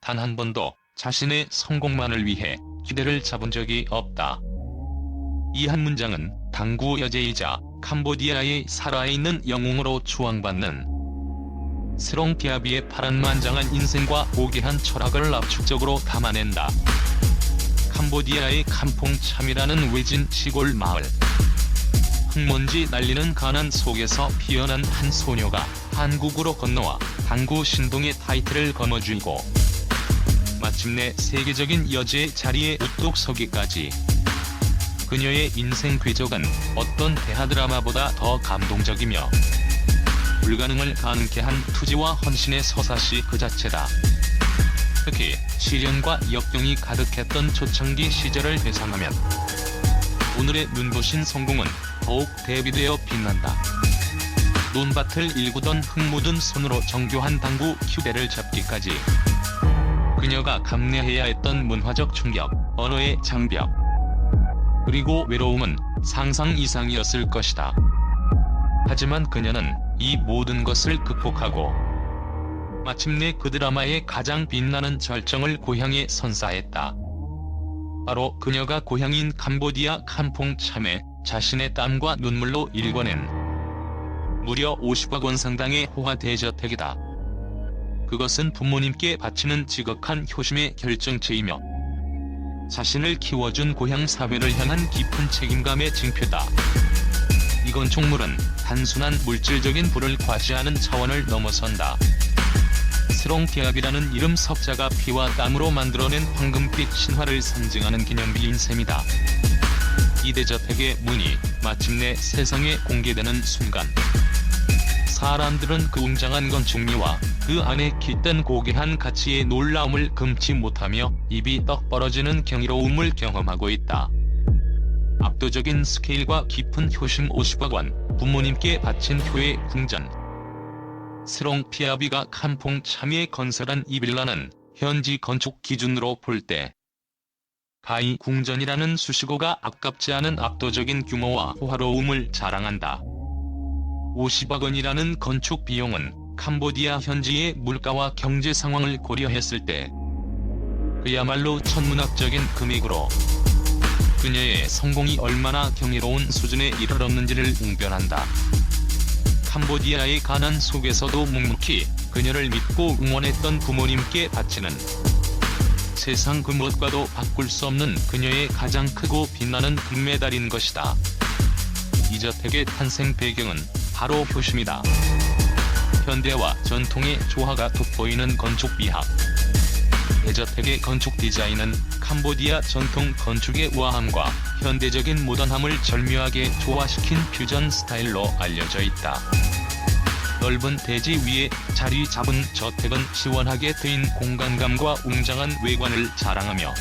단 한 번도 자신의 성공만을 위해 기대를 잡은 적이 없다. 이 한 문장은 당구 여제이자 캄보디아에 살아있는 영웅으로 추앙받는 스롱 피아비의 파란만장한 인생과 고귀한 철학을 압축적으로 담아낸다. 캄보디아의 캄퐁참이라는 외진 시골 마을. 흙먼지 날리는 가난 속에서 피어난 한 소녀가 한국으로 건너와 당구 신동의 타이틀을 거머쥐고 마침내 세계적인 여제의 자리에 우뚝 서기까지 그녀의 인생 궤적은 어떤 대하 드라마보다 더 감동적이며 불가능을 가능케 한 투지와 헌신의 서사시 그 자체다. 특히 시련과 역경이 가득했던 초창기 시절을 회상하면 오늘의 눈부신 성공은 더욱 대비되어 빛난다. 논밭을 일구던 흙 묻은 손으로 정교한 당구 큐대를 잡기까지 그녀가 감내해야 했던 문화적 충격, 언어의 장벽 그리고 외로움은 상상 이상이었을 것이다. 하지만 그녀는 이 모든 것을 극복하고 마침내 그 드라마의 가장 빛나는 절정을 고향에 선사했다. 바로 그녀가 고향인 캄보디아 캄퐁참에 자신의 땀과 눈물로 일궈낸 무려 50억 원 상당의 호화 대저택이다. 그것은 부모님께 바치는 지극한 효심의 결정체이며 자신을 키워준 고향 사회를 향한 깊은 책임감의 징표다. 이 건축물은 단순한 물질적인 부를 과시하는 차원을 넘어선다. 스롱피압이라는 이름 석자가 피와 땀으로 만들어낸 황금빛 신화를 상징하는 기념비인 셈이다. 이 대 저택의 문이 마침내 세상에 공개되는 순간 사람들은 그 웅장한 건축미와 그 안에 깃든 고귀한 가치의 놀라움을 금치 못하며 입이 떡 벌어지는 경이로움을 경험하고 있다. 압도적인 스케일과 깊은 효심 50억 원, 부모님께 바친 효의 궁전. 스롱 피아비가 캄퐁 참에 건설한 이 빌라는 현지 건축 기준으로 볼 때 가히 궁전이라는 수식어가 아깝지 않은 압도적인 규모와 호화로움을 자랑한다. 50억 원이라는 건축 비용은 캄보디아 현지의 물가와 경제 상황을 고려했을 때 그야말로 천문학적인 금액으로 그녀의 성공이 얼마나 경이로운 수준에 이르렀는지를 웅변한다. 캄보디아의 가난 속에서도 묵묵히 그녀를 믿고 응원했던 부모님께 바치는 세상 그 무엇과도 바꿀 수 없는 그녀의 가장 크고 빛나는 금메달인 것이다. 이 저택의 탄생 배경은 바로 효심이다. 현대와 전통의 조화가 돋보이는 건축 비학. 대저택의 건축 디자인은 캄보디아 전통 건축의 우아함과 현대적인 모던함을 절묘하게 조화시킨 퓨전 스타일로 알려져 있다. 넓은 대지 위에 자리 잡은 저택은 시원하게 트인 공간감과 웅장한 외관을 자랑하며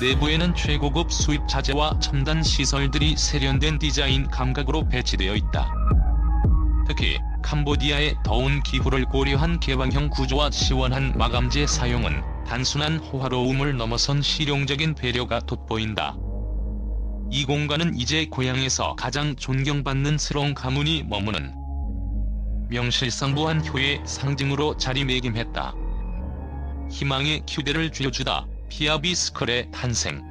내부에는 최고급 수입 자재와 첨단 시설들이 세련된 디자인 감각으로 배치되어 있다. 특히 캄보디아의 더운 기후를 고려한 개방형 구조와 시원한 마감재 사용은 단순한 호화로움을 넘어선 실용적인 배려가 돋보인다. 이 공간은 이제 고향에서 가장 존경받는 스러운 가문이 머무는 명실상부한 효의 상징으로 자리매김했다. 희망의 큐대를 쥐어주다 피아비 스컬의 탄생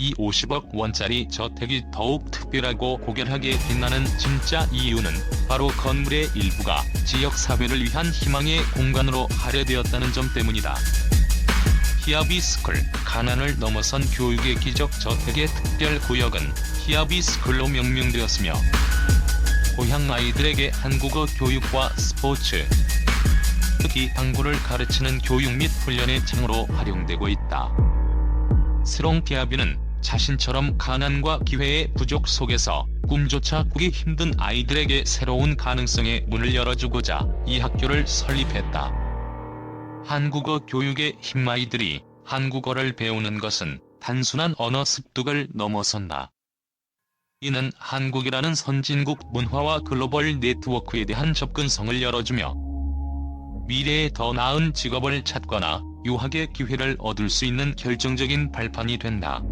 이 50억 원짜리 저택이 더욱 특별하고 고결하게 빛나는 진짜 이유는 바로 건물의 일부가 지역사회를 위한 희망의 공간으로 할애되었다는 점 때문이다. 히아비스쿨, 가난을 넘어선 교육의 기적 저택의 특별 구역은 히아비스쿨로 명명되었으며 고향 아이들에게 한국어 교육과 스포츠, 특히 당구를 가르치는 교육 및 훈련의 장으로 활용되고 있다. 스롱피아비는 자신처럼 가난과 기회의 부족 속에서 꿈조차 꾸기 힘든 아이들에게 새로운 가능성의 문을 열어주고자 이 학교를 설립했다. 한국어 교육의 힘아이들이 한국어를 배우는 것은 단순한 언어 습득을 넘어선다. 이는 한국이라는 선진국 문화와 글로벌 네트워크에 대한 접근성을 열어주며 미래에 더 나은 직업을 찾거나 유학의 기회를 얻을 수 있는 결정적인 발판이 된다.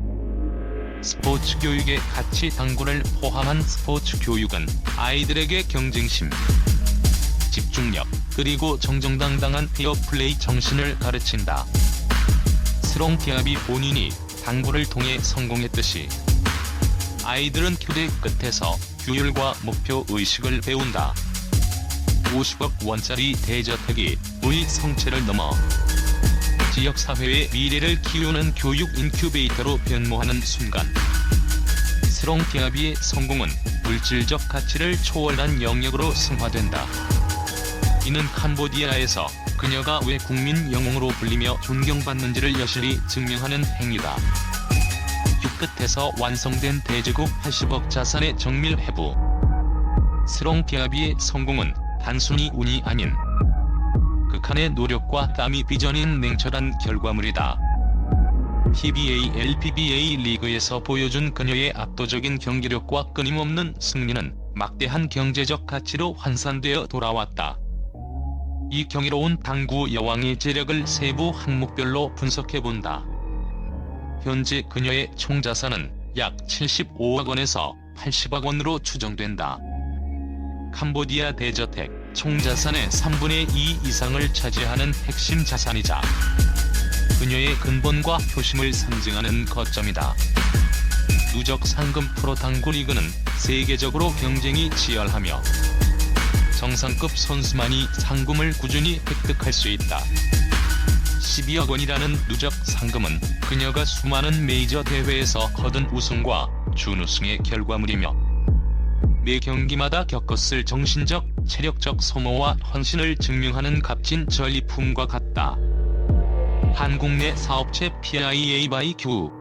스포츠 교육의 가치 당구를 포함한 스포츠 교육은 아이들에게 경쟁심, 집중력, 그리고 정정당당한 페어 플레이 정신을 가르친다. 스롱피압이 본인이 당구를 통해 성공했듯이 아이들은 교대 끝에서 규율과 목표 의식을 배운다. 50억 원짜리 대저택이 우리 성체를 넘어 지역사회의 미래를 키우는 교육 인큐베이터로 변모하는 순간 스롱피아비의 성공은 물질적 가치를 초월한 영역으로 승화된다. 이는 캄보디아에서 그녀가 왜 국민 영웅으로 불리며 존경받는지를 여실히 증명하는 행위다. 큐끝에서 완성된 대제국 80억 자산의 정밀 해부. 스롱피아비의 성공은 단순히 운이 아닌 극한의 노력과 땀이 빚어낸 냉철한 결과물이다. PBA LPBA 리그에서 보여준 그녀의 압도적인 경기력과 끊임없는 승리는 막대한 경제적 가치로 환산되어 돌아왔다. 이 경이로운 당구 여왕의 재력을 세부 항목별로 분석해본다. 현재 그녀의 총자산은 약 75억 원에서 80억 원으로 추정된다. 캄보디아 대저택 총자산의 3분의 2 이상을 차지하는 핵심 자산이자 그녀의 근본과 효심을 상징하는 거점이다. 누적 상금 프로 당구 리그는 세계적으로 경쟁이 치열하며 정상급 선수만이 상금을 꾸준히 획득할 수 있다. 12억 원이라는 누적 상금은 그녀가 수많은 메이저 대회에서 거둔 우승과 준우승의 결과물이며 매 경기마다 겪었을 정신적, 체력적 소모와 헌신을 증명하는 값진 전리품과 같다. 한국 내 사업체 PIA 바이 큐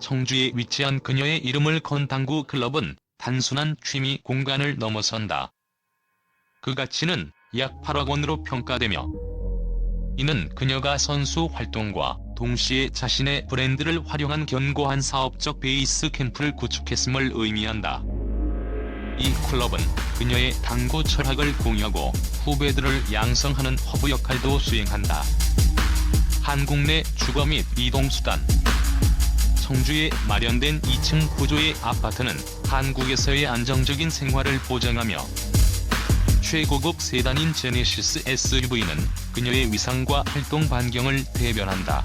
청주에 위치한 그녀의 이름을 건 당구 클럽은 단순한 취미 공간을 넘어선다. 그 가치는 약 8억 원으로 평가되며 이는 그녀가 선수 활동과 동시에 자신의 브랜드를 활용한 견고한 사업적 베이스 캠프를 구축했음을 의미한다. 이 클럽은 그녀의 당구 철학을 공유하고 후배들을 양성하는 허브 역할도 수행한다. 한국 내 주거 및 이동수단 청주에 마련된 2층 구조의 아파트는 한국에서의 안정적인 생활을 보장하며 최고급 세단인 제네시스 SUV는 그녀의 위상과 활동 반경을 대변한다.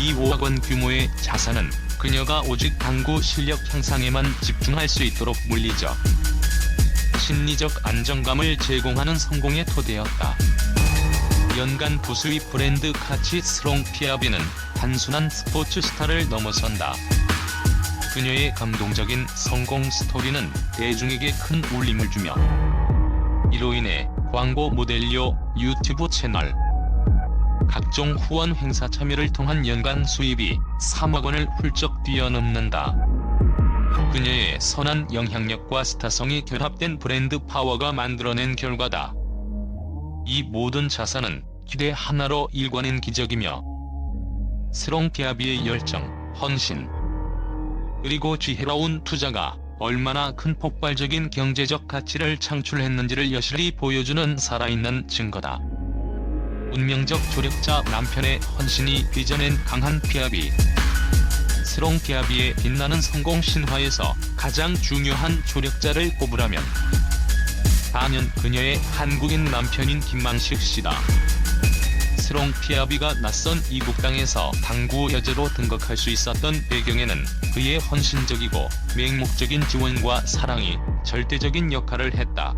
이 5억 원 규모의 자산은 그녀가 오직 당구 실력 향상에만 집중할 수 있도록 물리적, 심리적 안정감을 제공하는 성공의 토대였다. 연간 부수입 브랜드 카치 스롱 피아비는 단순한 스포츠 스타를 넘어선다. 그녀의 감동적인 성공 스토리는 대중에게 큰 울림을 주며 이로 인해 광고 모델료, 유튜브 채널, 각종 후원 행사 참여를 통한 연간 수입이 3억 원을 훌쩍 뛰어넘는다. 그녀의 선한 영향력과 스타성이 결합된 브랜드 파워가 만들어낸 결과다. 이 모든 자산은 기대 하나로 일관된 기적이며 스롱피아비의 열정, 헌신, 그리고 지혜로운 투자가 얼마나 큰 폭발적인 경제적 가치를 창출했는지를 여실히 보여주는 살아있는 증거다. 운명적 조력자 남편의 헌신이 빚어낸 강한 피아비. 스롱 피아비의 빛나는 성공 신화에서 가장 중요한 조력자를 꼽으라면 단연 그녀의 한국인 남편인 김만식 씨다. 스롱 피아비가 낯선 이국 땅에서 당구 여제로 등극할 수 있었던 배경에는 그의 헌신적이고 맹목적인 지원과 사랑이 절대적인 역할을 했다.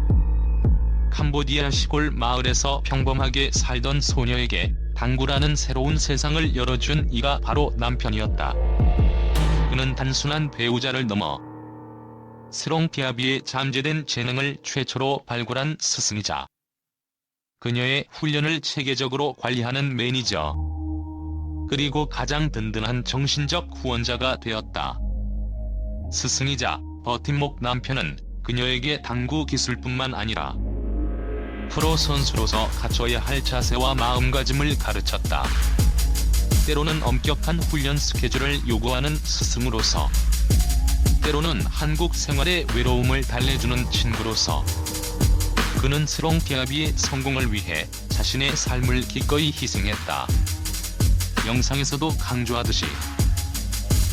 캄보디아 시골 마을에서 평범하게 살던 소녀에게 당구라는 새로운 세상을 열어준 이가 바로 남편이었다. 그는 단순한 배우자를 넘어 스롱피아비의 잠재된 재능을 최초로 발굴한 스승이자 그녀의 훈련을 체계적으로 관리하는 매니저 그리고 가장 든든한 정신적 후원자가 되었다. 스승이자 버팀목 남편은 그녀에게 당구 기술뿐만 아니라 프로 선수로서 갖춰야 할 자세와 마음가짐을 가르쳤다. 때로는 엄격한 훈련 스케줄을 요구하는 스승으로서 때로는 한국 생활의 외로움을 달래주는 친구로서 그는 스롱피아비의 성공을 위해 자신의 삶을 기꺼이 희생했다. 영상에서도 강조하듯이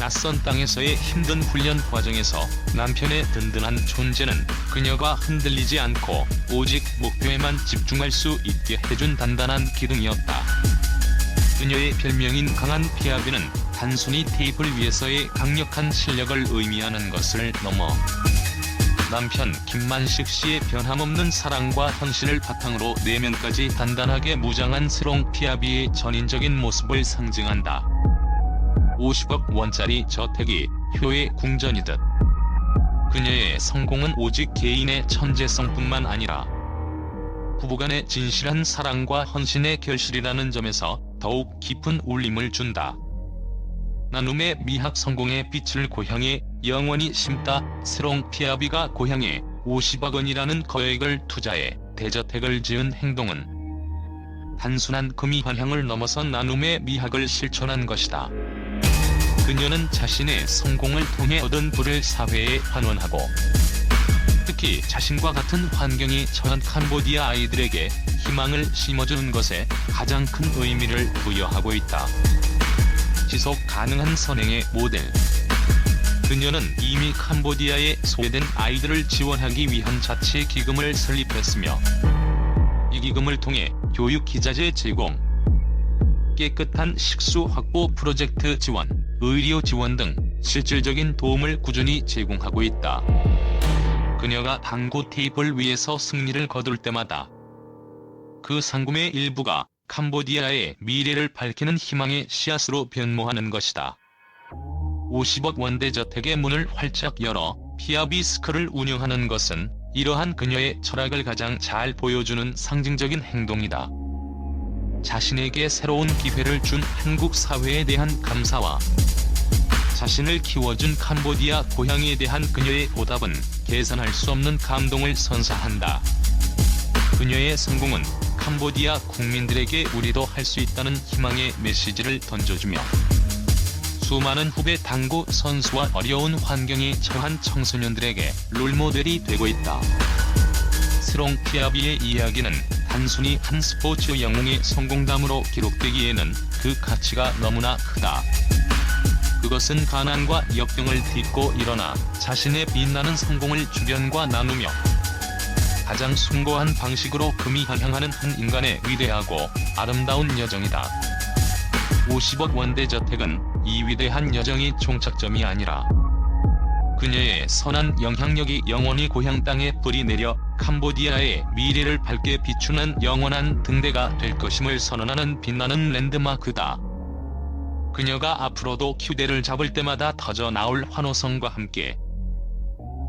낯선 땅에서의 힘든 훈련 과정에서 남편의 든든한 존재는 그녀가 흔들리지 않고 오직 목표에만 집중할 수 있게 해준 단단한 기둥이었다. 그녀의 별명인 강한 피아비는 단순히 테이블 위에서의 강력한 실력을 의미하는 것을 넘어 남편 김만식 씨의 변함없는 사랑과 헌신을 바탕으로 내면까지 단단하게 무장한 스롱 피아비의 전인적인 모습을 상징한다. 50억 원짜리 저택이 효의 궁전이듯 그녀의 성공은 오직 개인의 천재성뿐만 아니라 부부간의 진실한 사랑과 헌신의 결실이라는 점에서 더욱 깊은 울림을 준다. 나눔의 미학 성공의 빛을 고향에 영원히 심다 스롱 피아비가 고향에 50억 원이라는 거액을 투자해 대저택을 지은 행동은 단순한 금이 환향을 넘어선 나눔의 미학을 실천한 것이다. 그녀는 자신의 성공을 통해 얻은 부를 사회에 환원하고 특히 자신과 같은 환경에 처한 캄보디아 아이들에게 희망을 심어주는 것에 가장 큰 의미를 부여하고 있다. 지속 가능한 선행의 모델 그녀는 이미 캄보디아에 소외된 아이들을 지원하기 위한 자체 기금을 설립했으며 이 기금을 통해 교육 기자재 제공, 깨끗한 식수 확보 프로젝트 지원, 의료 지원 등 실질적인 도움을 꾸준히 제공하고 있다. 그녀가 당구 테이블 위에서 승리를 거둘 때마다 그 상금의 일부가 캄보디아의 미래를 밝히는 희망의 씨앗으로 변모하는 것이다. 50억 원대 저택의 문을 활짝 열어 피아비스크를 운영하는 것은 이러한 그녀의 철학을 가장 잘 보여주는 상징적인 행동이다. 자신에게 새로운 기회를 준 한국 사회에 대한 감사와 자신을 키워준 캄보디아 고향에 대한 그녀의 보답은 계산할 수 없는 감동을 선사한다. 그녀의 성공은 캄보디아 국민들에게 우리도 할 수 있다는 희망의 메시지를 던져주며 수많은 후배 당구 선수와 어려운 환경에 처한 청소년들에게 롤모델이 되고 있다. 스롱 피아비의 이야기는 단순히 한 스포츠 영웅의 성공담으로 기록되기에는 그 가치가 너무나 크다. 그것은 가난과 역경을 딛고 일어나 자신의 빛나는 성공을 주변과 나누며 가장 숭고한 방식으로 금이 향하는 한 인간의 위대하고 아름다운 여정이다. 50억 원대 저택은 이 위대한 여정의 종착점이 아니라 그녀의 선한 영향력이 영원히 고향 땅에 뿌리 내려 캄보디아의 미래를 밝게 비추는 영원한 등대가 될 것임을 선언하는 빛나는 랜드마크다. 그녀가 앞으로도 휴대를 잡을 때마다 터져 나올 환호성과 함께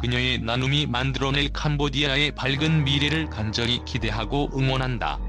그녀의 나눔이 만들어낼 캄보디아의 밝은 미래를 간절히 기대하고 응원한다.